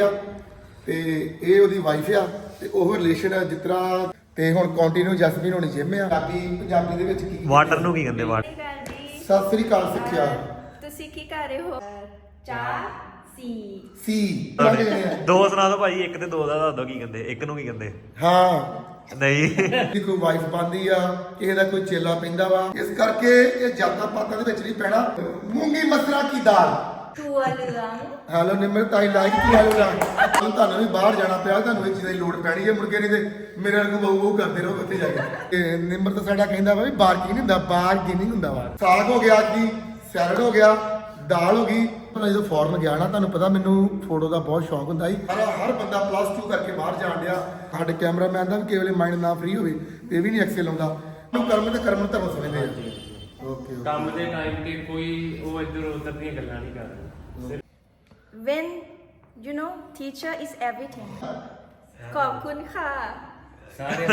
ਆ ਤੇ ਇਹ ਉਹਦੀ ਵਾਈਫ ਆ ਤੇ ਉਹ ਰਿਲੇਸ਼ਨ ਆ ਜਿਸ ਤਰ੍ਹਾਂ ਤੇ ਹੁਣ ਕੰਟੀਨਿਊ ਜਸਮੀਨ ਹੋਣੀ ਜਿਮ ਆ। ਪੰਜਾਬੀ ਪੰਜਾਬੀ ਦੇ ਵਿੱਚ ਕੀ ਵਾਟਰ ਨੂੰ ਕੀ ਕਹਿੰਦੇ ਵਾਟਰ ਸਤਿ ਸ਼੍ਰੀ ਅਕਾਲ ਸਿੱਖਿਆ। ਤੁਸੀਂ ਕੀ ਕਰ ਰਹੇ ਹੋ? ਚਾਹ ਸੀ। ਸੀ। ਦੋ ਸੁਣਾ ਦੋ ਭਾਈ ਇੱਕ ਤੇ ਦੋ ਦਾ ਦੱਸ ਦੋ ਕੀ ਕਹਿੰਦੇ ਇੱਕ ਨੂੰ ਕੀ ਕਹਿੰਦੇ? ਹਾਂ। ਨਹੀਂ। ਦੀ ਕੋਈ ਵਾਈਫ ਬੰਦੀ ਆ ਕਿਸੇ ਦਾ ਕੋਈ ਚੇਲਾ ਪੈਂਦਾ ਵਾ। ਇਸ ਕਰਕੇ ਇਹ ਜਾਤਾਂ ਪਾਤਾਂ ਦੇ ਵਿੱਚ ਨਹੀਂ ਪੈਣਾ। ਮੂੰਗੀ ਮਸਰਾ ਕੀ ਦਾਲ? ถั่วเหลือง ਹੈਲੋ ਨਿਮਰਤ ਆਈ ਲਾਈਕ ਕੀ ਹਾਲ ਹੋਗਾ ਹੁਣ ਤੁਹਾਨੂੰ ਵੀ ਬਾਹਰ ਜਾਣਾ ਪਿਆ ਤੁਹਾਨੂੰ ਇਹ ਚੀਜ਼ਾਂ ਦੀ ਲੋੜ ਪੈਣੀ ਹੈ ਮੁੜ ਕੇ ਨਹੀਂ ਤੇ ਮੇਰੇ ਵਾਂਗੂ ਬਹੁ ਬਹੁ ਕਰਦੇ ਰਹੋ ਉੱਥੇ ਜਾ ਕੇ ਤੇ ਨਿਮਰਤ ਸਾਡਾ ਕਹਿੰਦਾ ਵਾ ਵੀ ਬਾਰਕੀ ਨਹੀਂ ਹੁੰਦਾ ਬਾਰਗੇਨਿੰਗ ਹੁੰਦਾ ਵਾ ਸਾਗ ਹੋ ਗਿਆ ਅੱਜ ਦੀ ਸੈਲਡ ਹੋ ਗਿਆ ਦਾਲ ਹੋ ਗਈ ਮੈਂ ਜਦੋਂ ਫੋਰਨ ਗਿਆ ਨਾ ਤੁਹਾਨੂੰ ਪਤਾ ਮੈਨੂੰ ਫੋਟੋ ਦਾ ਬਹੁਤ ਸ਼ੌਂਕ ਹੁੰਦਾ ਸੀ ਹਰ ਹਰ ਬੰਦਾ ਪਲੱਸ 2 ਕਰਕੇ ਬਾਹਰ ਜਾਣ ਡਿਆ ਸਾਡੇ ਕੈਮਰਾਮੈਨ ਦਾ ਵੀ ਕੇਵਲੇ ਮਾਈਂਡ ਨਾ ਫ੍ਰੀ ਹੋਵੇ ਤੇ ਇਹ ਵੀ ਨਹੀਂ ਐਕਸਲ ਲਾਉਂਦਾ ਨੂੰ ਕਰਮ ਤੇ ਕਰਮ ਨੂੰ ਧਰਮ ਸਮਝਦੇ ਆ ਓਕੇ ਕੰਮ ਦੇ ਟਾਈਮ ਤੇ ਕੋਈ ਉਹ ਇੱਧਰ ਉੱਧਰ ਦੀਆਂ ਗੱਲਾਂ ਨਹੀਂ ਕਰਦਾ when you know teacher is everything ขอบคุณค่ะ ਸਾਰੇ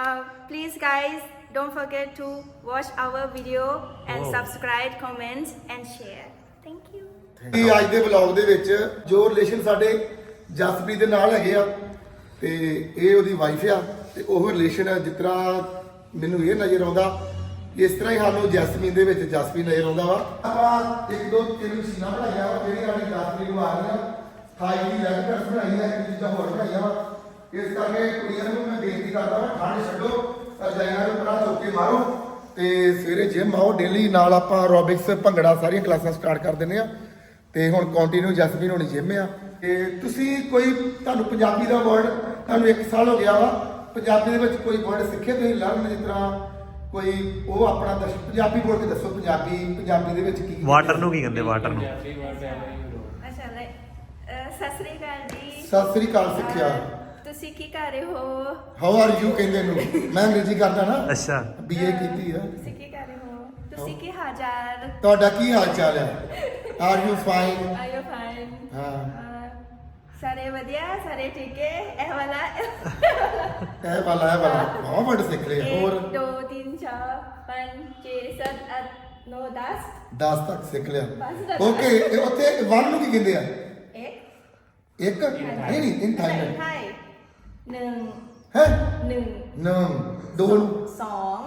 uh, please guys don't forget to watch our video and subscribe comment and share thank you ਇਹ ਅੱਜ ਦੇ ਵਲੌਗ ਦੇ ਵਿੱਚ ਜੋ ਰਿਲੇਸ਼ਨ ਸਾਡੇ ਜਸਪ੍ਰੀਤ ਦੇ ਨਾਲ ਹੈਗੇ ਆ ਤੇ ਇਹ ਉਹਦੀ ਵਾਈਫ ਆ ਤੇ ਉਹ ਰਿਲੇਸ਼ਨ ਆ ਜਿਸ ਤਰ੍ਹਾਂ ਮੈਨੂੰ ਇਹ ਨਜ਼ਰ ਆਉਂਦਾ ਇਸ ਤਰ੍ਹਾਂ ਹੀ ਸਾਨੂੰ ਜੈਸਮੀਨ ਦੇ ਵਿੱਚ ਜਸਪ੍ਰੀਤ ਨਜ਼ਰ ਆਉਂਦਾ ਵਾ। ਆਪਾਂ ਇੱਕ ਦੋ ਤਿੰਨ ਮਸ਼ੀਨਾਂ ਬਣਾਈਆਂ ਵਾ, ਜਿਹੜੀ ਸਾਡੀ ਜਸਪ੍ਰੀਤ ਨੂੰ ਆ ਰਹੀਆਂ ਥਾਈ ਦੀ ਲੈਗ ਪ੍ਰੈਸ ਬਣਾਈ ਹੈ ਇੱਕ ਚੀਜ਼ਾਂ ਹੋਰ ਬਣਾਈਆਂ ਵਾ। ਇਸ ਕਰਕੇ ਕੁੜੀਆਂ ਨੂੰ ਮੈਂ ਬੇਨਤੀ ਕਰਦਾ ਵਾ ਠੰਡ ਛੱਡੋ ਰਜਾਈਆਂ ਨੂੰ ਪਰਾਂ ਚੁੱਕ ਮਾਰੋ। ਤੇ ਸਵੇਰੇ ਜਿਮ ਆਓ ਡੇਲੀ ਨਾਲ ਆਪਾਂ ਐਰੋਬਿਕਸ ਭੰਗੜਾ ਸਾਰੀਆਂ ਕਲਾਸਾਂ ਸਟਾਰਟ ਕਰ ਦਿੰਦੇ ਆ ਤੇ ਹੁਣ ਕੰਟੀਨਿਊ ਜਸਮੀਨ ਹੋਣੀ ਜਿਮ ਆ। ਤੇ ਤੁਸੀਂ ਕੋਈ, ਤੁਹਾਨੂੰ ਪੰਜਾਬੀ ਦਾ ਵਰਡ ਤੁਹਾਨੂੰ 1 ਸਾਲ ਹੋ ਗਿਆ ਵਾ। ਪੰਜਾਬੀ ਦੇ ਵਿੱਚ ਕੋਈ ਵਰਡ ਸਿੱਖੇ ਤੁਸੀਂ? ਲਰਨ ਜਿਸ ਤਰ੍ਹਾਂ ਕੋਈ ਉਹ ਆਪਣਾ ਦੱਸ ਪੰਜਾਬੀ ਬੋਲ ਕੇ ਦੱਸੋ ਪੰਜਾਬੀ ਪੰਜਾਬੀ ਦੇ ਵਿੱਚ ਕੀ ਵਾਟਰ ਨੂੰ ਕੀ ਕਹਿੰਦੇ ਵਾਟਰ ਨੂੰ? ਪੰਜਾਬੀ ਵਰਡ ਐਵੇਂ ਹੀ ਬੋਲੋ। ਅੱਛਾ ਲੈ ਅਹ, ਸਤਿ ਸ੍ਰੀ ਅਕਾਲ ਜੀ। ਸਤਿ ਸ੍ਰੀ ਅਕਾਲ ਸਿੱਖਿਆ। ਅਹ, ਤੁਸੀਂ ਕੀ ਕਰ ਰਹੇ ਹੋ? ਹਾਊ ਆਰ ਯੂ ਕਹਿੰਦੇ ਨੂੰ? ਮੈਂ ਅੰਗਰੇਜ਼ੀ ਕਰਦਾ ਨਾ। ਅੱਛਾ। ਬੀਏ ਕੀਤੀ ਆ। ਤੁਸੀਂ ਕੀ ਕਰ ਰਹੇ ਹੋ? ਤੁਸੀਂ ਕੀ ਹਾਜ਼ਰ ਤੁਹਾਡਾ ਕੀ ਹਾਲ ਚਾਲ ਹੈ? Are you fine I'm fine ਹਾਂ। ਸਾਰੇ ਵਧੀਆ ਸਾਰੇ ਠੀਕ ਹੈ? ਇਹ ਵਾਲਾ? ਇਹ ਵਾਲਾ ਇਹ ਵਾਲਾ। ਬਹੁਤ ਵਰਡ ਸਿੱਖ ਲਏ। ਹੋਰ? 1 2 3 4 5 6 7 8 9 10 10 ਤੱਕ ਸਿੱਖ ਲਿਆ। ਬਸ ਦੱਸ। ਓਕੇ ਉੱਥੇ 1 ਨੂੰ ਕੀ ਕਹਿੰਦੇ ਆ? 1 ਇੱਕ? ਨਹੀਂ ਨਹੀਂ ਇਨ ਥਾਈਲੈਂਡ 1 ਹੈ? 1 ਨਮ ਦੋ ਨੂੰ? 2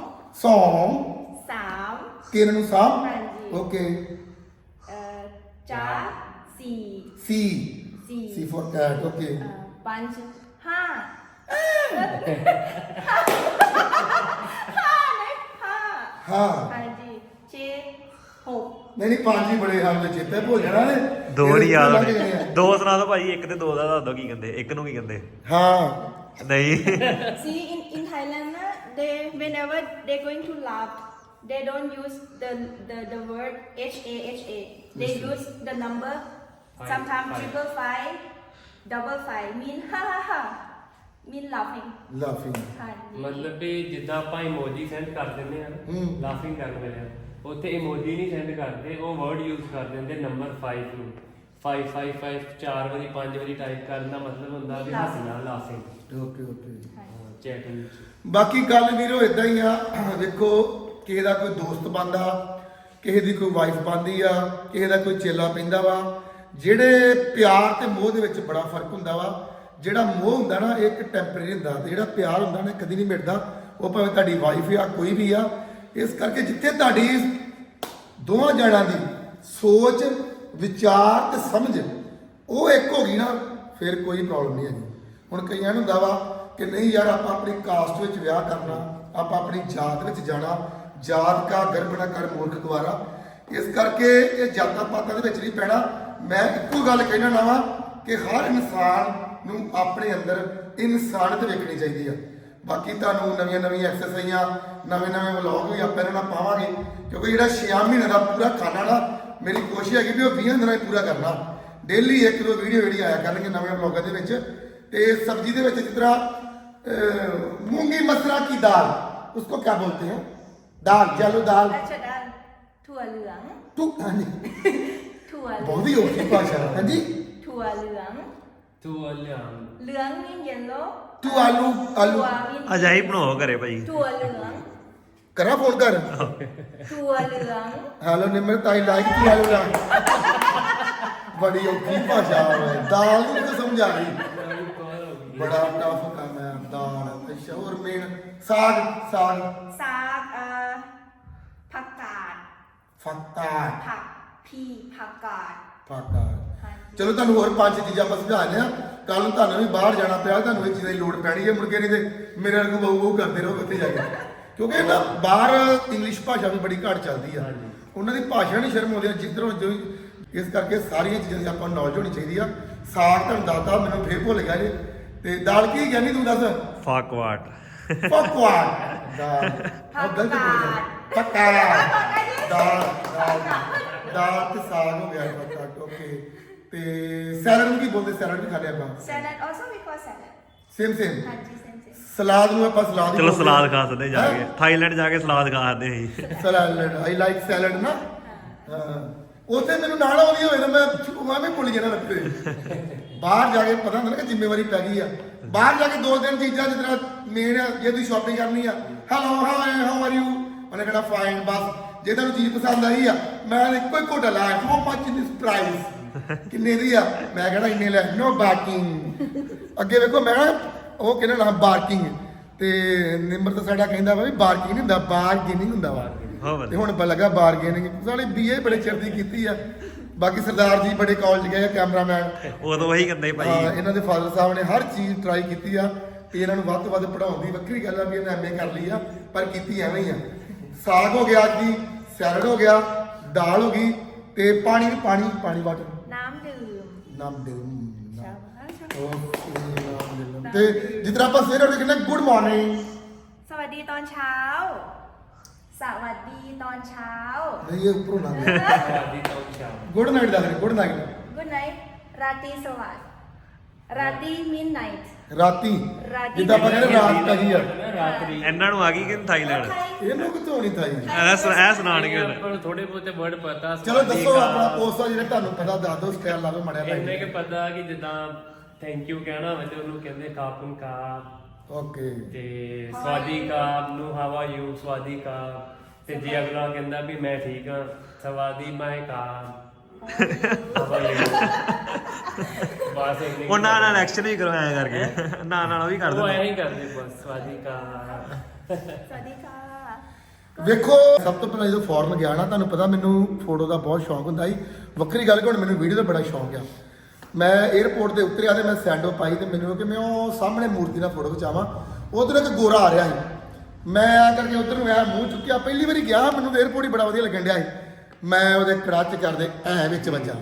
ਸੌਂ 3 ਤਿੰਨ ਨੂੰ ਸਾਮ? ਹਾਂਜੀ। Okay. 4 4 C. C C for cat okay 5 5 ਹਾਂ ਨਹੀਂ ਹਾਂ ਹਾਂ ਹਾਂਜੀ 6 6 ਨਹੀਂ ਨਹੀਂ ਪੰਜ ਹੀ ਬੜੇ ਹਾਲ ਦੇ ਚੇਤੇ ਭੁੱਲ ਜਾਣਾ ਨੇ ਦੋ ਨਹੀਂ ਯਾਦ ਇਹਦੇ ਵਿੱਚ ਲੱਗ ਜਾਣੇ ਦੋ ਸੁਣਾ ਦੋ ਭਾਈ ਇੱਕ ਤੇ ਦੋ ਦਾ ਦੱਸ ਦੋ ਕੀ ਕਹਿੰਦੇ ਇੱਕ ਨੂੰ ਕੀ ਕਹਿੰਦੇ ਆ। ਹਾਂ ਨਹੀਂ See, in, in Thailand, na, they whenever they're going to laugh, they don't use the the, the word H A H A. They use the number, Five, sometimes five. triple five, double five, mean ha ha ha, mean laughing. Laughing ਹਾਂਜੀ। ਮਤਲਬ ਵੀ ਜਿੱਦਾਂ ਆਪਾਂ emoji send ਕਰ ਦਿੰਦੇ ਆ ਹੂੰ। Laughing ਕਰਨ ਵੇਲੇ ਉੱਥੇ ਇਮੋਜੀ ਨਹੀਂ ਸੈਂਡ ਕਰਦੇ ਉਹ ਵਰਡ ਯੂਜ਼ ਕਰ ਦਿੰਦੇ ਨੰਬਰ 5 ਨੂੰ। 5 5 5 ਚਾਰ ਵਾਰੀ ਪੰਜ ਵਾਰੀ ਟਾਈਪ ਕਰਨ ਦਾ ਮਤਲਬ ਹੁੰਦਾ ਵੀ ਹੱਸਣਾ ਲਾਫਿੰਗ ਓਕੇ ਓਕੇ ਚੈਟਿੰਗ ਬਾਕੀ ਗੱਲ ਵੀਰੋ ਇਦਾਂ ਹੀ ਆ ਦੇਖੋ ਕਿਸੇ ਦਾ ਕੋਈ ਦੋਸਤ ਬੰਦਾ ਕਿਸੇ ਦੀ ਕੋਈ ਵਾਈਫ ਬੰਦੀ ਆ ਕਿਸੇ ਦਾ ਕੋਈ ਚੇਲਾ ਪੈਂਦਾ ਵਾ ਜਿਹੜੇ ਪਿਆਰ ਤੇ ਮੋਹ ਦੇ ਵਿੱਚ ਬੜਾ ਫ਼ਰਕ ਹੁੰਦਾ ਵਾ, ਜਿਹੜਾ ਮੋਹ ਹੁੰਦਾ ਨਾ, ਇਹ ਇੱਕ ਟੈਂਪਰੇਰੀ ਹੁੰਦਾ ਤੇ ਜਿਹੜਾ ਪਿਆਰ ਹੁੰਦਾ ਨਾ, ਇਹ ਕਦੀ ਨਹੀਂ ਮਿਟਦਾ। ਉਹ ਭਾਵੇਂ ਤੁਹਾਡੀ ਵਾਈਫ ਆ, ਕੋਈ ਵੀ ਆ, ਇਸ ਕਰਕੇ ਜਿੱਥੇ ਤੁਹਾਡੀ ਦੋਵਾਂ ਜਣਾਂ ਦੀ ਸੋਚ, ਵਿਚਾਰ ਤੇ ਸਮਝ, ਉਹ ਇੱਕ ਹੋ ਗਈ ਨਾ, ਫਿਰ ਕੋਈ ਪ੍ਰੋਬਲਮ ਨਹੀਂ ਹੈਗੀ। ਹੁਣ ਕਈਆਂ ਨੂੰ ਹੁੰਦਾ ਵਾ ਕਿ ਨਹੀਂ ਯਾਰ, ਆਪਾਂ ਆਪਣੀ ਕਾਸਟ ਵਿੱਚ ਵਿਆਹ ਕਰਨਾ, ਆਪਾਂ ਆਪਣੀ ਜਾਤ ਵਿੱਚ ਜਾਣਾ, ਜਾਤ ਕਾ ਗਰਭ ਨਾ ਕਰ, ਮੂਰਖ ਦੁਆਰਾ। ਇਸ ਕਰਕੇ ਇਹ ਜਾਤਾਂ ਪਾਤਾਂ ਦੇ ਵਿੱਚ ਨਹੀਂ ਪੈਣਾ। ਮੈਂ ਇੱਕੋ ਗੱਲ ਕਹਿਣਾ ਨਾ ਵਾ ਕਿ ਹਰ ਇਨਸਾਨ ਨੂੰ ਆਪਣੇ ਅੰਦਰ ਇਨਸਾਨੀਅਤ ਵੇਖਣੀ ਚਾਹੀਦੀ ਆ। ਬਾਕੀ ਤੁਹਾਨੂੰ ਨਵੀਆਂ ਨਵੀਆਂ ਐਕਸਰਸਾਈਜ਼ਾਂ ਨਵੇਂ ਨਵੇਂ ਵਲੌਗ ਵੀ ਆਪਾਂ ਇਹਨਾਂ ਨਾਲ ਪਾਵਾਂਗੇ ਕਿਉਂਕਿ ਜਿਹੜਾ 6 ਮਹੀਨੇ ਦਾ ਪੂਰਾ ਖਾਣਾ ਨਾ ਮੇਰੀ ਕੋਸ਼ਿਸ਼ ਹੈਗੀ ਵੀ ਉਹ 20 ਦਿਨਾਂ ਵਿੱਚ ਪੂਰਾ ਕਰਨਾ। ਡੇਲੀ ਇੱਕ ਦੋ ਵੀਡੀਓ ਜਿਹੜੀ ਆਇਆ ਕਰਨਗੇ ਨਵੇਂ ਵਲੌਗਾਂ ਦੇ ਵਿੱਚ। ਤੇ ਸਬਜ਼ੀ ਦੇ ਵਿੱਚ ਜਿਸ ਤਰ੍ਹਾਂ ਮੂੰਗੀ ਮਸਰਾ ਕੀ ਦਾਲ ਉਸ ਉਸਕੋ ਕਿਆ ਬੋਲਤੇ ਹੈ ਦਾਲ ਜਲੂ ਦਾਲ। अच्छा डाल तू अलू है तू नहीं ਬਹੁਤ ਹੀ ਔਖੀ ਭਾਸ਼ਾ ਹਾਂਜੀ Tuvaluan. Tuvaluan. Luan means yellow. ਤੂੰ ਆਲੂ ਆਲੂ Tua means ਅਜਾਈ ਬਣਾਓ ਘਰੇ ਭਾਈ Tuvaluan. ਕਰਾ ਫੋਨ ਕਰ Tuvaluan. ਹੈਲੋ ਨਿਮਰ ਤਾਈ ਲਾਈਕ ਤੂੰ ਆਲੂ ਲਾ ਬੜੀ ਔਖੀ ਭਾਸ਼ਾ ਹੈ ਦਾਲ ਨੂੰ ਤਾਂ ਸਮਝ ਆ ਗਈ ਬੜਾ ਟਫ ਕੰਮ ਹੈ ਦਾਲ ਅੱਛਾ ਹੋਰ ਮੇਨ ਸਾਗ ਸਾਗ Saag. Uh, patat. Fatta Pak ਚਲੋ ਤੁਹਾਨੂੰ ਹੋਰ ਪੰਜ ਚੀਜ਼ਾਂ ਆਪਾਂ ਸਮਝਾ ਦਿੰਦੇ ਕੱਲ ਨੂੰ ਤੁਹਾਨੂੰ ਵੀ ਬਾਹਰ ਜਾਣਾ ਪਿਆ ਤੁਹਾਨੂੰ ਇਹ ਚੀਜ਼ਾਂ ਦੀ ਲੋੜ ਪੈਣੀ ਹੈ। ਮੁੜ ਨਹੀਂ ਤੇ ਮੇਰੇ ਵਾਂਗੂ ਬਹੁ ਬਹੁ ਕਰਦੇ ਰਹੋ ਉੱਥੇ ਜਾ ਕੇ। ਕਿਉਂਕਿ ਨਾ ਬਾਹਰ ਇੰਗਲਿਸ਼ ਭਾਸ਼ਾ ਵੀ ਬੜੀ ਘੱਟ ਚੱਲਦੀ ਆ। ਉਹਨਾਂ ਦੀ ਭਾਸ਼ਾ ਨਹੀਂ ਸ਼ਰਮ ਆਉਂਦੀ ਜਿੱਧਰੋਂ ਜੋ ਇਸ ਕਰਕੇ ਸਾਰੀਆਂ ਚੀਜ਼ਾਂ ਦੀ ਆਪਾਂ ਨੌਲੇਜ ਹੋਣੀ ਚਾਹੀਦੀ ਆ। ਸਾਗ ਤੁਹਾਨੂੰ ਦੱਸਦਾ ਮੈਨੂੰ ਫੇਰ ਭੁੱਲ ਗਿਆ ਜੇ। ਤੇ ਦਾਲ ਕੀ ਕਹਿੰਦੀ ਤੂੰ ਦੱਸ? ਫਾਕਵਾਟ। ਫਕਵਾਨ ਦਾਲ ਉਹ ਗਲਤ ਬੋਲ ਪੱਕਾ ਦਾਲ। ਤੇ ਸਾਗ ਹੋ ਗਿਆ ਪੱਕਾ ਓਕੇ। ਤੇ ਸੈਲਡ ਨੂੰ ਕੀ ਬੋਲਦੇ? ਸੈਲਡ ਵੀ ਖਾ ਲਿਆ ਆਪਾਂ? salad also we call salad same same ਹਾਂਜੀ same same ਸਲਾਦ ਨੂੰ ਆਪਾਂ ਸਲਾਦ ਹੀ ਚਲੋ ਬੋਲਦੇ ਸਲਾਦ। ਖਾ ਸਕਦੇ ਜਾ ਕੇ? ਥਾਈਲੈਂਡ ਜਾ ਕੇ ਸਲਾਦ ਖਾ ਸਕਦੇ ਸੀ ਸਲਾਦ ਆਈ ਲਾਈਕ ਸੈਲਡ ਨਾ। ਹਾਂ। ਉਥੇ ਮੈਨੂੰ ਨਾਲ ਆਉਂਦੀ ਹੋਵੇ ਤਾਂ ਮੈਂ ਮੈਂ ਵੀ ਭੁੱਲ ਜਾਣਾ ਰੱਖਦੇ ਬਾਹਰ ਜਾ ਕੇ ਪਤਾ ਹੁੰਦਾ ਨਾ ਕਿ ਜ਼ਿੰਮੇਵਾਰੀ ਪੈ ਗਈ ਆ। ਬਾਹਰ ਜਾ ਕੇ ਦੋ ਦਿਨ ਚੀਜ਼ਾਂ ਜਿਸ ਤਰ੍ਹਾਂ ਮੇਨ ਜੇ ਤੁਸੀਂ ਸ਼ਾਪਿੰਗ ਕਰਨੀ ਆ। Hello hi how are you ਉਹਨੇ ਕਹਿਣਾ ਫਾਈਨ ਬਸ। ਜੇ ਤੁਹਾਨੂੰ ਚੀਜ਼ ਪਸੰਦ ਆਈ ਆ ਮੈਂ ਇੱਕੋ ਹੀ ਕੋਟਾ ਲਾਇਆ how much in this price ਕਿੰਨੇ ਦੀ ਆ? ਮੈਂ ਕਹਿਣਾ ਇੰਨੇ ਲੈ ਨੋ ਬਾਰਕਿੰਗ ਅੱਗੇ ਵੇਖੋ ਮੈਂ ਉਹ ਕਹਿੰਦਾ ਨਾ ਬਾਰਕਿੰਗ ਤੇ ਨਿਮਰਤ ਸਾਡਾ ਕਹਿੰਦਾ ਵਾ ਵੀ ਬਾਰਕਿੰਗ ਨਹੀਂ ਹੁੰਦਾ ਬਾਰਗੇਨਿੰਗ ਹੁੰਦਾ ਵਾ। ਤੇ ਹੁਣ ਪਤਾ ਲੱਗਾ ਬਾਰਗੇਨਿੰਗ ਸਾਲੇ ਬੀਏ ਬੜੇ ਚਿਰ ਦੀ ਕੀਤੀ ਆ। ਬਾਕੀ ਸਰਦਾਰ ਜੀ ਬੜੇ ਕਾਲਜ ਗਏ ਆ ਕੈਮਰਾਮੈਨ ਉਦੋਂ ਉਹੀ ਕਹਿੰਦੇ ਹਾਂ, ਭਾਈ ਇਹਨਾਂ ਦੇ ਫਾਦਰ ਸਾਹਿਬ ਨੇ ਹਰ ਚੀਜ਼ ਟਰਾਈ ਕੀਤੀ ਆ। ਤੇ ਇਹਨਾਂ ਨੂੰ ਵੱਧ ਤੋਂ ਵੱਧ ਪੜਾਉਣ ਦੀ ਵੱਖਰੀ ਗੱਲ ਆ ਵੀ ਇਹਨਾਂ ਐਮਏ ਕਰ ਲਈ ਆ ਪਰ ਕੀਤੀ ਐਵੇਂ ਹੀ ਆ। ਸਾਗ ਹੋ ਗਿਆ ਅੱਜ ਦੀ ਸੈਲਡ ਹੋ ਗਿਆ ਦਾਲ ਹੋ ਗਈ ਤੇ ਪਾਣੀ ਪਾਣੀ ਪਾਣੀ ਵਾਟਰ น้ำดื่ม ਨਾਮ ਦੇ ชาวบ้านชาว ਓਕੇ ਨਾਮ ਦੇ ਤੇ ਜਿੱਦਾਂ ਆਪਾਂ ਸਵੇਰੇ ਉੱਠ ਕੇ ਕਹਿੰਦੇ ਗੁੱਡ ਮਾਰਨਿੰਗ สวัสดีตอนเช้า สวัสดีตอนเช้า ਨਹੀਂ ਇਹ ਉੱਪਰੋਂ ਨਾ ਆਦੀ ਤੋਂ ਸ਼ਾਮ ਗੁੱਡ ਨਾਈਟ ਦਾ ਗੁੱਡ ਨਾਈਟ Good night ราตรีสวัสดิ์ ਰਾਤੀ ਮਿਡਨਾਈਟ ਰਾਤੀ। ਰਾਤੀ ਜਿੱਦਾਂ ਆਪਾਂ ਕਹਿੰਦੇ ਰਾਤ ਕਹੀ ਆ ਇਹਨਾਂ ਨੂੰ ਆ ਗਈ ਕਿ ਥਾਈਲੈਂਡ? ਇਹਨੂੰ ਕਿਥੋਂ ਹੋਣੀ ਤਾਈ ਐ ਸੁਣਾ ਸੁਣਾਣਗੇ ਹੁਣ ਆਪਾਂ ਨੂੰ ਥੋੜੇ ਬਹੁਤੇ ਵਰਡ ਪਤਾ ਚਲੋ ਦੱਸੋ ਆਪਣਾ ਪੋਸਟ ਆ ਜਿਹੜਾ ਤੁਹਾਨੂੰ ਪਤਾ ਦੱਸ ਦਿਓ ਸਟਾਈਲ ਲਾਵੇ ਮੜਿਆ ਇੰਨੇ ਭਾਈ ਕਿ ਪਤਾ ਕਿ ਜਿੱਦਾਂ ਥੈਂਕ ਯੂ ਕਹਿਣਾ ਹੋਵੇ ਤੇ ਉਹਨੂੰ ਕਹਿੰਦੇ ਕਾਪਨ ਕਾ ਓਕੇ। ਤੇ ਸਵਾਦੀ ਕਾ ਨੂੰ ਹਾਵਾ ਯੂ ਸਵਾਦੀ ਕਾ ਤੇ ਜੇ ਅਗਲਾ ਕਹਿੰਦਾ ਵੀ ਮੈਂ ਠੀਕ ਹਾਂ ਸਵਾਦੀ ਮੈਂ ਕਾ ਬਾਹਰ ਸੇ ਨਹੀਂ ਉਹ ਨਾ ਨਾ ਇਲੈਕਸ਼ਨ ਵੀ ਕਰਵਾਇਆ ਕਰਕੇ। ਨਾ ਨਾ ਉਹ ਵੀ ਕਰ ਉਹ ਐਂ ਹੀ ਕਰਦੇ ਬਸ ਸਵਾਦੀ ਕਾ ਸਦੀਕਾ ਵੇਖੋ ਸਭ ਤੋਂ ਪਹਿਲਾਂ ਜਦੋਂ ਫੋਰਨ ਗਿਆ ਨਾ ਤੁਹਾਨੂੰ ਪਤਾ ਮੈਨੂੰ ਫੋਟੋ ਦਾ ਬਹੁਤ ਸ਼ੌਂਕ ਹੁੰਦਾ ਸੀ। ਵੱਖਰੀ ਗੱਲ ਕਿ ਹੁਣ ਮੈਨੂੰ ਵੀਡੀਓ ਦਾ ਬੜਾ ਸ਼ੌਂਕ ਆ। ਮੈਂ 에어ਪੋਰਟ ਤੇ ਉਤਰਿਆ ਤੇ ਮੈਂ ਸੈਂਡੋ ਪਾਈ ਤੇ ਮੈਨੂੰ ਕਿ ਮੈਂ ਉਹ ਸਾਹਮਣੇ ਮੂਰਤੀ ਨਾਲ ਫੋਟੋ ਖਿਚਾਵਾਂ। ਉਧਰ ਇੱਕ ਗੋਰਾ ਆ ਰਿਹਾ ਸੀ। ਮੈਂ ਆ ਕਰਕੇ ਉਧਰ ਨੂੰ ਆਇਆ ਮੂੰਹ ਚੁੱਕਿਆ। ਪਹਿਲੀ ਵਾਰੀ ਗਿਆ ਮੈਨੂੰ 에어ਪੋਰਟ ਹੀ ਬੜਾ ਵਧੀਆ ਲੱਗਣ ਡਿਆ ਸੀ। ਮੈਂ ਉਹਦੇ ਕਰਾਚ ਕਰਦੇ ਐ ਵਿੱਚ ਵੱਜਾ।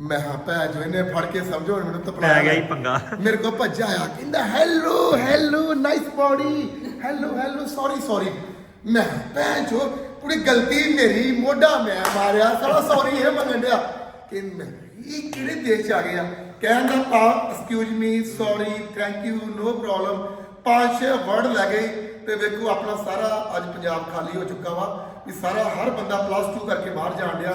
ਮੈਂ ਹਾਂ ਭੈ ਜੋ ਇਹਨੇ ਫੜ ਕੇ ਸਮਝੋ ਮੈਨੂੰ ਤਪੜਾ ਪੈ ਗਿਆ ਹੀ ਪੰਗਾ। ਮੇਰੇ ਕੋ ਭੱਜਾ ਆਇਆ ਕਹਿੰਦਾ hello hello nice body hello hello sorry sorry ਮੈਂ ਭੈਣ ਚੋ ਕੁੜੀ ਗਲਤੀ ਮੇਰੀ ਮੋਢਾ ਮੈਂ ਮਾਰਿਆ ਸਾਲਾ ਸੌਰੀ ਇਹ ਮੰਗਣ ਡਿਆ। ਕਿ ਮੈਂ ਇਹ ਕਿਹੜੇ ਦੇਸ਼ ਆ ਗਿਆ ਕਹਿਣ ਦਾ ਭਾਵ excuse me sorry thank you no problem ਪੰਜ ਛੇ ਵਰਡ ਲੈ ਗਏ ਤੇ ਵੇਖੋ ਆਪਣਾ ਸਾਰਾ ਅੱਜ ਪੰਜਾਬ ਖਾਲੀ ਹੋ ਚੁੱਕਾ ਵਾ ਵੀ ਸਾਰਾ ਹਰ ਬੰਦਾ ਪਲੱਸ 2 ਕਰਕੇ ਬਾਹਰ ਜਾਣ ਡਿਆ।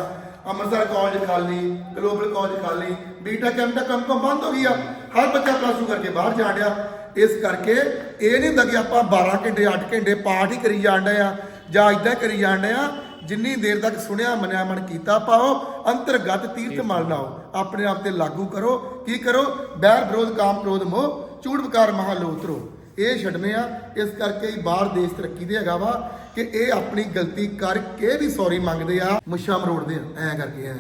ਅੰਮ੍ਰਿਤਸਰ ਕਾਲਜ ਖਾਲੀ ਗਲੋਬਲ ਕਾਲਜ ਖਾਲੀ ਬੀਟਾ ਕੈਂਪਟਾ ਕੰਮ ਬੰਦ ਹੋ ਗਿਆ ਹਰ ਬੱਚਾ ਪਲੱਸ 2 ਕਰਕੇ ਬਾਹਰ ਜਾਣ ਡਿਆ। ਇਸ ਕਰਕੇ ਇਹ ਨਹੀਂ ਹੁੰਦਾ ਕਿ ਆਪਾਂ 12 ਘੰਟੇ 8 ਘੰਟੇ ਪਾਠ ਹੀ ਕਰੀ ਜਾਣ ਡਏ ਆ, ਜਾਂ ਇਦਾਂ ਕਰੀ ਜਾਣ ਡਏ ਆ, ਜਿੰਨੀ ਦੇਰ ਤੱਕ ਸੁਣਿਆ, ਮੰਨਿਆ, ਮਨ ਕੀਤਾ ਪਾਓ, ਅੰਤਰਗਤ ਤੀਰਥ ਮਲ ਲਾਓ ਆਪਣੇ ਆਪ ਤੇ ਲਾਗੂ ਕਰੋ। ਕੀ ਕਰੋ? ਬੈਰ ਵਿਰੋਧ, ਕਾਮ ਕ੍ਰੋਧ ਮੋਹ ਚੂੜ ਵਿਕਾਰ ਮਹਾ ਲੋ ਉਤਰੋ ਇਹ ਛੱਡਨੇ ਆ। ਇਸ ਕਰਕੇ ਹੀ ਬਾਹਰ ਦੇਸ਼ ਤਰੱਕੀ ਦੇ ਹੈਗਾ ਵਾ ਕਿ ਇਹ ਆਪਣੀ ਗਲਤੀ ਕਰਕੇ ਵੀ ਸੌਰੀ ਮੰਗਦੇ ਆ। ਮੁੱਛਾਂ ਮਰੋੜਦੇ ਆ। ਐ ਕਰਕੇ, ਐ।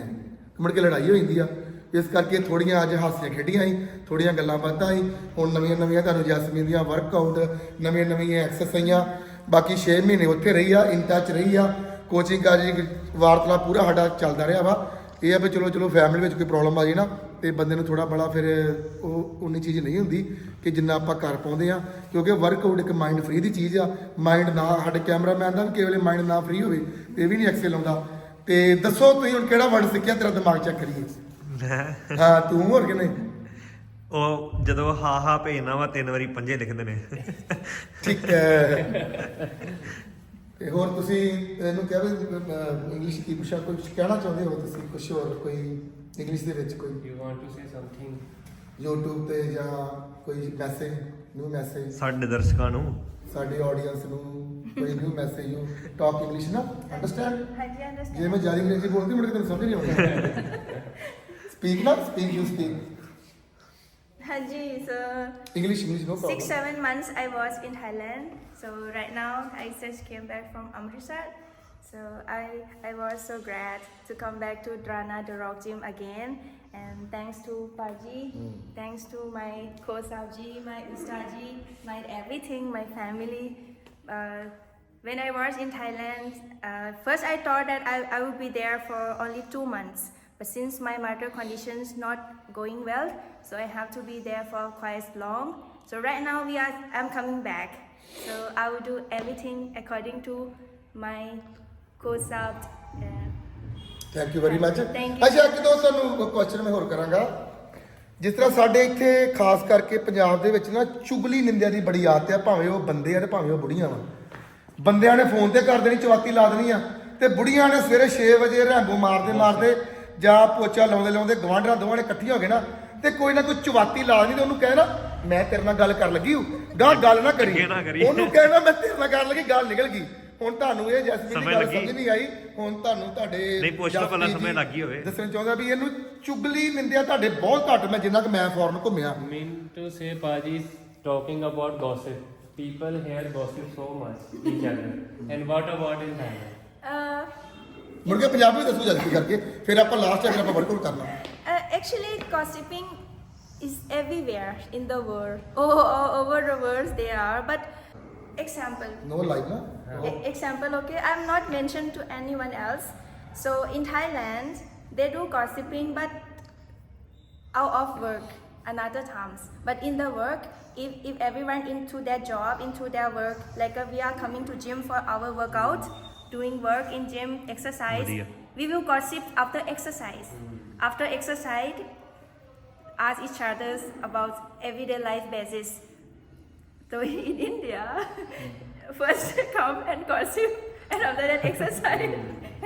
ਮੁੜ ਕੇ ਲੜਾਈ ਹੋ ਜਾਂਦੀ ਆ। ਇਸ ਕਰਕੇ ਥੋੜੀਆਂ ਅੱਜ ਹਾਸੀਆਂ ਖੇਡੀਆਂ ਸੀ, ਥੋੜੀਆਂ ਗੱਲਾਂ ਬਾਤਾਂ ਸੀ। ਹੁਣ ਨਵੀਆਂ ਨਵੀਆਂ ਤੁਹਾਨੂੰ ਜੈਸਮੀਨ ਦੀਆਂ ਵਰਕਆਊਟ ਨਵੀਆਂ ਨਵੀਆਂ ਐਕਸਰਸਾਈਜ਼ਾਂ ਬਾਕੀ 6 ਮਹੀਨੇ ਉੱਥੇ ਰਹੀ ਆ ਇਨ ਟੱਚ ਰਹੀ ਆ। ਕੋਚਿੰਗ ਕਾਜੀ ਵਾਰਤਲਾ ਪੂਰਾ ਸਾਡਾ ਚੱਲਦਾ ਰਿਹਾ ਵਾ। ਇਹ ਆ ਵੀ ਚਲੋ ਚਲੋ ਫੈਮਿਲੀ ਵਿੱਚ ਕੋਈ ਪ੍ਰੋਬਲਮ ਆ ਜੇ ਨਾ ਤੇ ਬੰਦੇ ਨੂੰ ਥੋੜਾ ਬੜਾ ਫਿਰ ਉਹ ਉਨੀ ਚੀਜ਼ ਨਹੀਂ ਹੁੰਦੀ ਕਿ ਜਿੰਨਾ ਆਪਾਂ ਕਰ ਪਾਉਂਦੇ ਆ ਕਿਉਂਕਿ ਵਰਕਆਊਟ ਇੱਕ ਮਾਈਂਡ ਫ੍ਰੀ ਦੀ ਚੀਜ਼ ਆ। ਮਾਈਂਡ ਨਾ ਸਾਡੇ ਕੈਮਰਾਮੈਨ ਦਾ ਵੀ ਕੇਵਲੇ ਮਾਈਂਡ ਨਾ ਫ੍ਰੀ ਹੋਵੇ ਤੇ ਇਹ ਵੀ ਨਹੀਂ ਐਕਸਲ ਆਉਂਦਾ। ਤੇ ਦੱਸੋ ਤੁਸੀਂ ਹੁਣ ਕਿਹੜਾ ਵਰਡ ਸਿੱਖਿਆ ਤੇਰਾ ਦਿਮਾਗ ਚੈੱਕ ਕਰੀਏ? ਹਾਂ ਤੂੰ ਹੋਰ ਕਿ ਨਹੀਂ? ਉਹ ਜਦੋਂ ਹਾ ਹਾ ਭੇਜਣਾ ਵਾ ਤਿੰਨ ਵਾਰੀ ਪੰਜੇ ਲਿਖਦੇ ਨੇ। ਠੀਕ ਹੈ। ਤੇ ਹੋਰ ਤੁਸੀਂ ਇਹਨੂੰ ਕਹਿ ਵੀ ਇੰਗਲਿਸ਼ ਕੀ ਪੁੱਛਾ ਕੁਝ ਕਹਿਣਾ ਚਾਹੁੰਦੇ ਹੋ ਤੁਸੀਂ? ਕੁਝ ਹੋਰ ਕੋਈ ਇੰਗਲਿਸ਼ ਦੇ ਵਿੱਚ ਕੋਈ? You want to say something YouTube ਤੇ ਜਾਂ ਕੋਈ ਮੈਸੇਜ ਨਿਊ ਮੈਸੇਜ ਸਾਡੇ ਦਰਸ਼ਕਾਂ ਨੂੰ। ਸਾਡੇ ਆਡੀਅנס ਨੂੰ ਕੋਈ new message you talk English ਨਾ ਅੰਡਰਸਟੈਂਡ ਹਾਂਜੀ ਜੇ ਅੰਡਰਸਟੈਂਡ ਮੈਂ ਜਾਰੀ ਅੰਗਰੇਜ਼ੀ ਬੋਲਦੀ ਮੁੜ ਕੇ ਤੈਨੂੰ ਸਮਝ ਨਹੀਂ ਆਉਂਦੀ। ਸਪੀਕ ਨਾ speak you speak Haji, so English English no six, problem seven months I was in Thailand. So right now I just came back from Amritsar. So I I was so glad to come back to Drana the Rock Gym again. And thanks to Paji, thanks to my coach Savji, my Ustaji, my everything, my family. Uh, when I was in Thailand, uh, first I thought that I, I would be there for only two months. But since my medical conditions not going well, so I have to be there for quite long. So right now we are I'm coming back. So I will do everything according to my out. Uh, thank you very much. ਅੱਛਾ ਇੱਕ ਦੋ ਤੁਹਾਨੂੰ question ਮੈਂ ਹੋਰ ਕਰਾਂਗਾ ਜਿਸ ਤਰ੍ਹਾਂ ਸਾਡੇ ਇੱਥੇ ਖਾਸ ਕਰਕੇ ਪੰਜਾਬ ਦੇ ਵਿੱਚ ਨਾ ਚੁਗਲੀ ਨਿੰਦਿਆ ਦੀ ਬੜੀ ਆਦਤ ਆ ਭਾਵੇਂ ਉਹ ਬੰਦੇ ਆ ਤੇ ਭਾਵੇਂ ਉਹ ਬੁੜੀਆਂ ਵਾ ਬੰਦਿਆਂ ਨੇ ਫੋਨ ਤੇ ਕਰ ਦੇਣੀ ਚਵਾਤੀ ਲਾ ਦੇਣੀ ਆ ਤੇ ਬੁੜੀਆਂ ਨੇ ਸਵੇਰੇ 6 ਵਜੇ ਰੈਂਬੋ ਮਾਰਦੇ ਮਾਰਦੇ ਜਾਂ ਪੋਚਾ ਲਾਉਂਦੇ ਲਾਉਂਦੇ ਗਵਾਂਢਰਾਂ ਦੋਵਾਂ ਨੇ ਇਕੱਠੀਆਂ ਹੋ ਗਏ ਨਾ ਤੇ ਕੋਈ ਨਾ ਕੋਈ ਚਵਾਤੀ ਲਾ ਦੇਣੀ ਤੇ ਉਹਨੂੰ ਕਹਿਣਾ ਮੈਂ ਤੇਰੇ ਨਾਲ ਗੱਲ ਕਰਨ ਲੱਗੀ ਹੂੰ ਗਾਂ ਗੱਲ ਨਾ ਕਰੀ ਨਾ ਕਰੀ। ਉਹਨੂੰ ਕਹਿਣਾ ਮੈਂ ਤੇਰੇ ਨਾਲ ਕਰਨ ਲੱਗੀ ਗੱਲ ਨਿਕਲ ਗਈ ਹੁਣ ਤੁਹਾਨੂੰ ਇਹ ਜੈਸਮੀਨ ਦੀ ਸਮਝ ਗੱਲ ਲੱਗੀ। ਸਮਝ ਨਹੀਂ ਆਈ ਹੁਣ ਤੁਹਾਨੂੰ ਤੁਹਾਡੇ ਨਹੀਂ, ਪੁੱਛ ਲਓ ਪਹਿਲਾਂ ਸਮਝ ਜੀ ਲੱਗੀ ਹੋਵੇ। ਦੱਸਣਾ ਚਾਹੁੰਦਾ ਵੀ ਇਹਨੂੰ ਚੁਗਲੀ ਨਿੰਦਿਆ ਤੁਹਾਡੇ ਬਹੁਤ ਘੱਟ ਮੈਂ ਜਿੰਨਾ ਕਿ ਮੈਂ ਫੋਰਨ ਘੁੰਮਿਆ mean to say Paji is talking about gossip. People here gossip so much each other. And what about in Thailand? uh, ਮੁੜ ਕੇ ਪੰਜਾਬੀ ਦੱਸੋ ਜਲਦੀ ਕਰਕੇ ਫਿਰ ਆਪਾਂ ਲਾਸਟ ਅਗਰ ਆਪਾਂ ਵਰਕਆਊਟ ਕਰਨਾ uh, actually, gossiping is everywhere in the world. Oh, all over the world there are. But Example. No like, no? E- example, okay. I'm not mentioned to anyone else. So in Thailand, they do gossiping, but out of work another times but in the work if, if everyone into their job into their work like uh, we are coming to gym for our workout doing work in gym exercise we will gossip after exercise after exercise ask each others about everyday life basis so in India, first come and gossip, and after that exercise.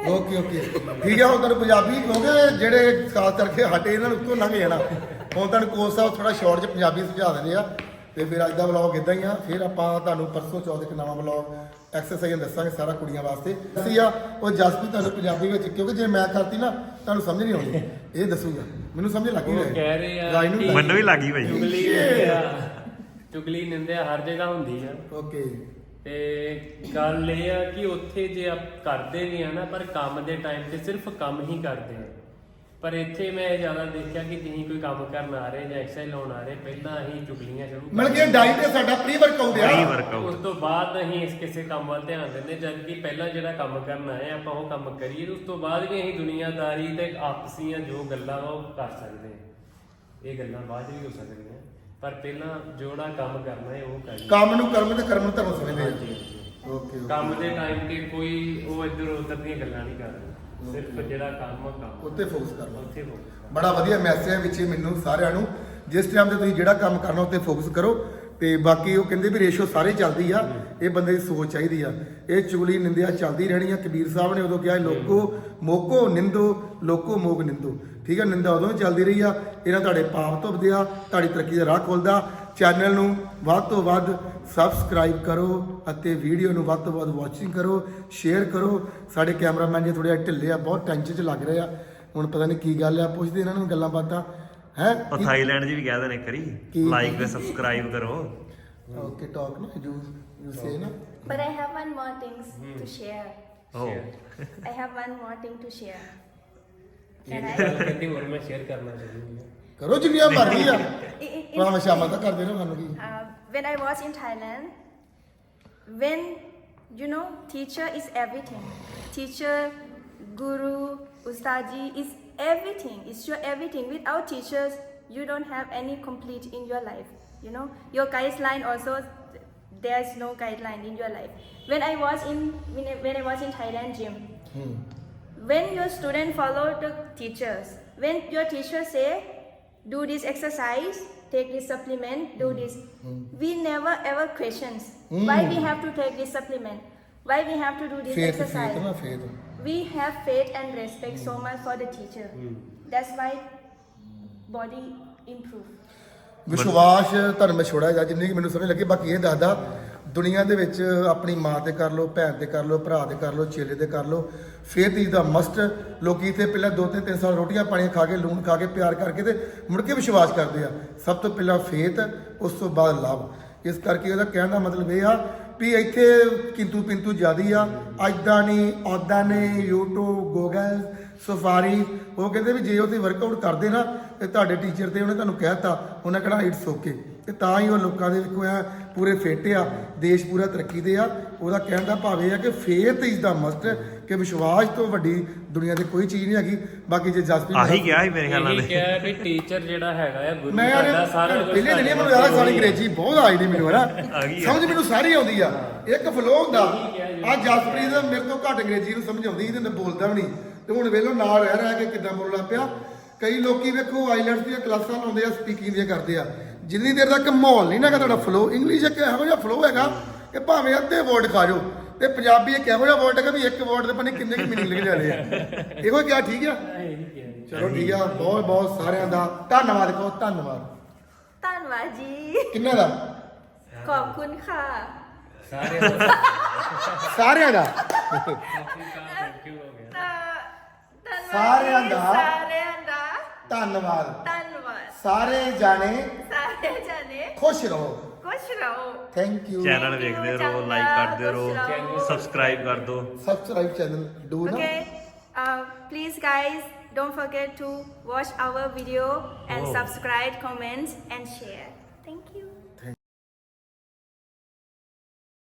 Okay okay ਠੀਕ ਹੈ ਹੁਣ ਤੁਹਾਨੂੰ ਪੰਜਾਬੀ ਕਿਉਂਕਿ ਜਿਹੜੇ ਖਾਸ ਕਰਕੇ ਹਟੇ ਇਹਨਾਂ ਨੂੰ ਉੱਤੋਂ ਲੰਘ ਜਾਣਾ ਹੁਣ ਤੁਹਾਨੂੰ ਕੋਚ ਸਾਹਿਬ ਥੋੜਾ ਸ਼ਾਰਟ ਚ ਪੰਜਾਬੀ ਸਮਝਾ ਦਿੰਦੇ ਆ ਤੇ ਫਿਰ ਅੱਜ ਦਾ ਵਲੌਗ ਇਦਾਂ ਹੀ ਆ ਫਿਰ ਆਪਾਂ ਤੁਹਾਨੂੰ ਪਰਸੋਂ ਚੌਥ ਇੱਕ ਨਵਾਂ ਵਲੌਗ ਐਕਸਰਸਾਈਜ਼ ਦੱਸਾਂਗੇ ਸਾਰਾ ਕੁੜੀਆਂ ਵਾਸਤੇ ਅਸੀਂ ਆ ਉਹ ਜਸਪੀ ਤੁਹਾਨੂੰ ਪੰਜਾਬੀ ਵਿੱਚ ਕਿਉਂਕਿ ਜੇ ਮੈਂ ਕਰਤੀ ਨਾ ਤੁਹਾਨੂੰ ਸਮਝ ਨਹੀਂ ਆਉਣੀ ਇਹ ਦੱਸੂਗਾ ਮੈਨੂੰ ਸਮਝ ਲੱਗੀ ਉਹ ਕਹਿ ਰਹੇ ਆ ਰਾਈ ਨੂੰ ਕਿ- ਮੈਨੂੰ ਵੀ ਲੱਗੀ ਭਾਈ ਚੁਗਲੀ ਨਿੰਦਿਆ ਹਰ ਜਗ੍ਹਾ ਹੁੰਦੀ ਆ। ਓਕੇ। ਤੇ ਗੱਲ ਇਹ ਆ ਕਿ ਉੱਥੇ ਜੇ ਆਪ ਕਰਦੇ ਵੀ ਆ ਨਾ ਪਰ ਕੰਮ ਦੇ ਟਾਈਮ ਤੇ ਸਿਰਫ ਕੰਮ ਹੀ ਕਰਦੇ ਆ। ਪਰ ਇੱਥੇ ਮੈਂ ਜ਼ਿਆਦਾ ਦੇਖਿਆ ਕਿ ਤੁਸੀਂ ਕੋਈ ਕੰਮ ਕਰਨ ਆ ਰਹੇ ਜਾਂ ਐਕਸਰਸਾਈਜ਼ ਲਾਉਣ ਆ ਰਹੇ ਪਹਿਲਾਂ ਅਸੀਂ ਚੁਗਲੀਆਂ ਸ਼ੁਰੂ ਕਰ ਮਤਲਬ ਕਿ ਡਾਈਟ ਤੇ ਸਾਡਾ ਪ੍ਰੀ ਵਰਕਆਊਟ ਪ੍ਰੀ ਆ ਉਸ ਵਰਕਆਊਟ ਤੋਂ ਬਾਅਦ ਅਸੀਂ ਇਸ ਕਿਸੇ ਕੰਮ ਵੱਲ ਧਿਆਨ ਦਿੰਦੇ ਜਦ ਕਿ ਪਹਿਲਾਂ ਜਿਹੜਾ ਕੰਮ ਕਰਨ ਆਏ ਆ, ਆਪਾਂ ਉਹ ਕੰਮ ਕਰੀਏ ਉਸ ਤੋਂ ਬਾਅਦ ਵੀ ਅਸੀਂ ਦੁਨੀਆਦਾਰੀ ਤੇ ਆਪਸੀਆਂ ਜੋ ਗੱਲਾਂ ਉਹ ਕਰ ਸਕਦੇ ਹਾਂ ਇਹ ਗੱਲਾਂ ਬਾਅਦ ਵੀ ਹੋ ਸਕਦੀਆਂ। ਪਰ ਪਹਿਲਾਂ ਜਿਹੜਾ ਕੰਮ ਕਰਨਾ ਹੈ ਉਹ ਕਰੀਏ ਕੰਮ ਨੂੰ ਕਰਮ ਤੇ ਕਰਮ ਨੂੰ ਧਰਮ ਸਮਝਦੇ ਆ। ਹਾਂਜੀ। ਓਕੇ ਕੰਮ ਦੇ ਟਾਈਮ ਤੇ ਕੋਈ ਉਹ ਇੱਧਰ ਉੱਧਰ ਦੀਆਂ ਗੱਲਾਂ ਨਹੀਂ ਕਰਦਾ। ਸਿਰਫ ਜਿਹੜਾ ਕੰਮ ਆ ਕੰਮ। ਉੱਤੇ ਫੋਕਸ ਕਰਨਾ। ਉੱਥੇ focus ਬੜਾ ਵਧੀਆ ਮੈਸੇਜ ਹੈ ਵਿੱਚ ਇਹ ਮੈਨੂੰ ਸਾਰਿਆਂ ਨੂੰ। ਜਿਸ ਟਾਈਮ ਤੇ ਤੁਸੀਂ ਜਿਹੜਾ ਕੰਮ ਕਰਨਾ ਉੱਤੇ ਫੋਕਸ ਕਰੋ। ਤੇ ਬਾਕੀ ਉਹ ਕਹਿੰਦੇ ਵੀ ਰੇਸ਼ੋ ਸਾਰੇ ਚੱਲਦੀ ਆ। ਇਹ ਬੰਦੇ ਦੀ ਸੋਚ ਚਾਹੀਦੀ ਆ। ਇਹ ਚੁਗਲੀ ਨਿੰਦਿਆ ਚੱਲਦੀ ਰਹਿਣੀ ਆ। ਕਬੀਰ ਸਾਹਿਬ ਨੇ ਉਦੋਂ ਕਿਹਾ ਲੋਕੋ ਮੋਕੋ ਨਿੰਦੋ ਲੋਕੋ ਮੋਗ ਨਿੰਦੋ। ਠੀਕ ਆ ਨਿੰਦਾ ਉਦੋਂ ਵੀ ਚੱਲਦੀ ਰਹੀ ਆ। ਇਹਨਾਂ ਤੁਹਾਡੇ ਪਾਪ ਧੁੱਪਦੇ ਆ ਤੁਹਾਡੀ ਤਰੱਕੀ ਦਾ ਰਾਹ ਖੁੱਲਦਾ। ਚੈਨਲ ਨੂੰ ਵੱਧ ਤੋਂ ਵੱਧ ਸਬਸਕ੍ਰਾਈਬ ਕਰੋ ਅਤੇ ਵੀਡੀਓ ਨੂੰ ਵੱਧ ਤੋਂ ਵੱਧ ਵਾਚਿੰਗ ਕਰੋ ਸ਼ੇਅਰ ਕਰੋ। ਸਾਡੇ ਕੈਮਰਾਮੈਨ ਜੀ ਥੋੜੇ ਢਿੱਲੇ ਆ ਬਹੁਤ ਟੈਨਸ਼ਨ 'ਚ ਲੱਗ ਰਹੇ ਆ। ਹੁਣ ਪਤਾ ਨਹੀਂ ਕੀ ਗੱਲ ਆ ਪੁੱਛਦੇ ਇਹਨਾਂ ਨੂੰ ਗੱਲਾਂ ਬਾਤਾਂ। ਹੈ? ਉਹ ਥਾਈਲੈਂਡ ਜੀ ਵੀ ਕਹਿ ਦੇਣੇ ਕਰੀ? ਲਾਈਕ ਤੇ ਸਬਸਕ੍ਰਾਈਬ ਕਰੋ। ਓਕੇ ਟਾਕ ਨਾ ਯੂ ਯੂ ਸੇ ਨਾ। But I have one more things to share. O I have one more thing to share. ਇਹ Can I? ਗੱਲ ਕਹਿੰਦੀ ਹੋਰ ਮੈਂ ਸ਼ੇਅਰ ਕਰਨਾ ਚਾਹੁੰਦੀ ਹਾਂ ਕਰੋ ਜਿੰਨੀਆਂ ਮਰਜ਼ੀ ਆ In- in- ਭਾਵੇਂ ਸ਼ਾਮਾਂ ਤੱਕ ਕਰਦੇ ਰਹੋ ਸਾਨੂੰ ਕੀ Uh, when I was in Thailand, when you know, teacher is everything. Teacher, guru, ustaji is everything. It's your everything. Without teachers, you don't have any complete in your life. You know, your guideline also. There's no guideline in your life. When I was in when I, when I was in Thailand gym, ਹੂੰ when your student follow the teachers when your teacher say do this exercise take this supplement do this we never ever questions why we have to take this supplement why we have to do this faith exercise faith ਨਾ faith we have faith and respect so much for the teacher that's why body improve ਵਿਸ਼ਵਾਸ ਤੁਹਾਨੂੰ ਮੈਂ ਛੋੜਾ ਜਾ ਜਿੰਨੀ ਕਿ ਮੈਨੂੰ ਸਮਝ ਲੱਗੀ ਬਾਕੀ ਇਹ ਦੱਸਦਾ ਦੁਨੀਆ ਦੇ ਵਿੱਚ ਆਪਣੀ ਮਾਂ ਤੇ ਕਰ ਲਓ, ਭੈਣ ਤੇ ਕਰ ਲਓ, ਭਰਾ ਤੇ ਕਰ ਲਓ, ਚੇਲੇ ਤੇ ਕਰ ਲਓ ਫੇਥ ਇਜ਼ ਦਾ ਮਸਟ ਲੋਕੀ ਇੱਥੇ ਪਹਿਲਾਂ ਦੋ ਤਿੰਨ ਤਿੰਨ ਸਾਲ ਰੋਟੀਆਂ ਪਾਣੀਆਂ ਖਾ ਕੇ, ਲੂਣ ਖਾ ਕੇ, ਪਿਆਰ ਕਰਕੇ ਤੇ ਮੁੜ ਕੇ ਵਿਸ਼ਵਾਸ ਕਰਦੇ ਆ। ਸਭ ਤੋਂ ਪਹਿਲਾਂ ਫੇਤ, ਉਸ ਤੋਂ ਬਾਅਦ ਲਵ। ਇਸ ਕਰਕੇ ਉਹਦਾ ਕਹਿਣ ਦਾ ਮਤਲਬ ਇਹ ਆ ਵੀ ਇੱਥੇ ਕਿੰਤੂ ਪਿੰਤੂ ਜ਼ਿਆਦੀ ਆ। ਐਦਾਂ ਨਹੀਂ ਔਦਾਂ ਨੇ, YouTube, Google ਸਫਾਰੀ ਉਹ ਕਹਿੰਦੇ ਵੀ ਜੇ ਉਹ ਵਰਕਆਊਟ ਕਰਦੇ ਨਾ ਤੇ ਤੁਹਾਡੇ ਟੀਚਰ ਤੇ ਉਹਨੇ ਤੁਹਾਨੂੰ ਕਹਿਤਾ ਉਹਨਾਂ ਕਹਣਾ ਇਟਸ ਓਕੇ ਤੇ ਤਾਂ ਹੀ ਉਹ ਲੋਕਾਂ ਦੇ ਵੇਖੋ ਆ ਪੂਰੇ ਫਿੱਟ ਆ ਦੇਸ਼ ਪੂਰਾ ਤਰੱਕੀ ਤੇ ਆ। ਉਹਦਾ ਕਹਿਣ ਦਾ ਭਾਵ ਇਹ ਆ ਕਿ ਫੇਥ ਇਜ਼ ਦਾ ਮਸਟ ਕਿ ਵਿਸ਼ਵਾਸ ਤੋਂ ਵੱਡੀ ਦੁਨੀਆ ਤੇ ਕੋਈ ਚੀਜ਼ ਨਹੀਂ ਹੈਗੀ। ਬਾਕੀ ਜੇ ਜਸਪੀਤ ਆਹੀ ਗਿਆ ਸੀ ਮੇਰੇ ਖਿਆਲ ਨਾਲ। ਇਹੀ। ਕਿਹਾ ਵੀ ਟੀਚਰ ਜਿਹੜਾ ਹੈਗਾ ਆ ਗੁਰੂ ਸਾਡਾ ਸਾਰਾ ਕੁਝ ਪਹਿਲੇ ਦਿਨ ਮੈਨੂੰ ਯਾਰ ਸਾਰੀ ਅੰਗਰੇਜ਼ੀ ਬਹੁਤ ਆਈ ਨਹੀਂ ਮੈਨੂੰ ਹਨਾ। ਸਮਝ ਮੈਨੂੰ ਸਾਰੀ ਆਉਂਦੀ ਆ। ਇੱਕ ਫਲੋ ਹੁੰਦਾ। ਆ ਜਸਪ੍ਰੀਤ ਮੇਰੇ ਤੋਂ ਘੱਟ ਅੰਗਰੇਜ਼ੀ ਨੂੰ ਸਮਝ ਆਉਂਦੀ ਤੇ ਬੋਲਦਾ ਵੀ ਨਹੀਂ। ਤੇ ਹੁਣ ਵੇਲੋ ਨਾਲ ਰਹਿ ਰਹਿ ਕੇ ਕਿੱਦਾਂ ਬੋਲਣਾ ਪਿਆ। ਕਈ ਲੋਕੀ ਵੇਖੋ ਆਈਲੈਂਡਸ ਦੀਆਂ ਕਲਾਸਾਂ ਲਾਉਂਦੇ ਆ ਸਪੀਕਿੰਗ ਦੀਆਂ ਕਰਦੇ ਆ। ਜਿੰਨੀ ਦੇਰ ਤੱਕ ਮਾਹੌਲ ਨਹੀਂ ਨਾ ਹੈਗਾ ਤੁਹਾਡਾ ਫਲੋ ਇੰਗਲਿਸ਼ ਇੱਕ ਇਹੋ ਜਿਹਾ ਫਲੋ ਹੈਗਾ ਕਿ ਭਾਵੇਂ ਅੱਧੇ ਵਰਡ ਖਾ ਜਾਓ ਤੇ ਪੰਜਾਬੀ ਇੱਕ ਇਹੋ ਜਿਹਾ ਵਰਡ ਹੈਗਾ ਵੀ ਇੱਕ ਵਰਡ ਦੇ ਪਤਾ ਕਿੰਨੇ ਕਿ ਮੀਨਿੰਗ ਲਿਖ ਜਾਂਦੇ ਆ ਇਹੋ ਕਿਹਾ ਠੀਕ ਆ ਇਹੀ ਕਿਹਾ ਜੀ। ਚਲੋ ਠੀਕ ਆ ਬਹੁਤ ਬਹੁਤ ਸਾਰਿਆਂ ਦਾ ਧੰਨਵਾਦ ਕਹੋ ਧੰਨਵਾਦ ต้านวาจี ਕਿੰਨਾ ਦਾ ขอบคุณค่ะ ਸਾਰੇ ਦਾ ਸਾਰਿਆਂ ਦਾ ਥੈਂਕ ਯੂ ਹੋ ਗਿਆ เอ่อต้านวา ਸਾਰਿਆਂ ਦਾ ซาเรียนดา ਧੰਨਵਾਦ ต้านวา ਸਾਰੇ ਜਾਣੇ ซาเรียนจาเ ਜਾਨੇ ਖੁਸ਼ ਰਹੋ ਖੁਸ਼ ਰਹੋ ਥੈਂਕ ਯੂ ਚੈਨਲ ਵੇਖਦੇ ਰਹੋ ਲਾਈਕ ਕਰਦੇ ਰਹੋ ਸਬਸਕ੍ਰਾਈਬ ਕਰ ਦਿਓ ਸਬਸਕ੍ਰਾਈਬ ਚੈਨਲ ਡੂ ਨਾ okay please guys don't forget to watch our video and subscribe comment and share thank you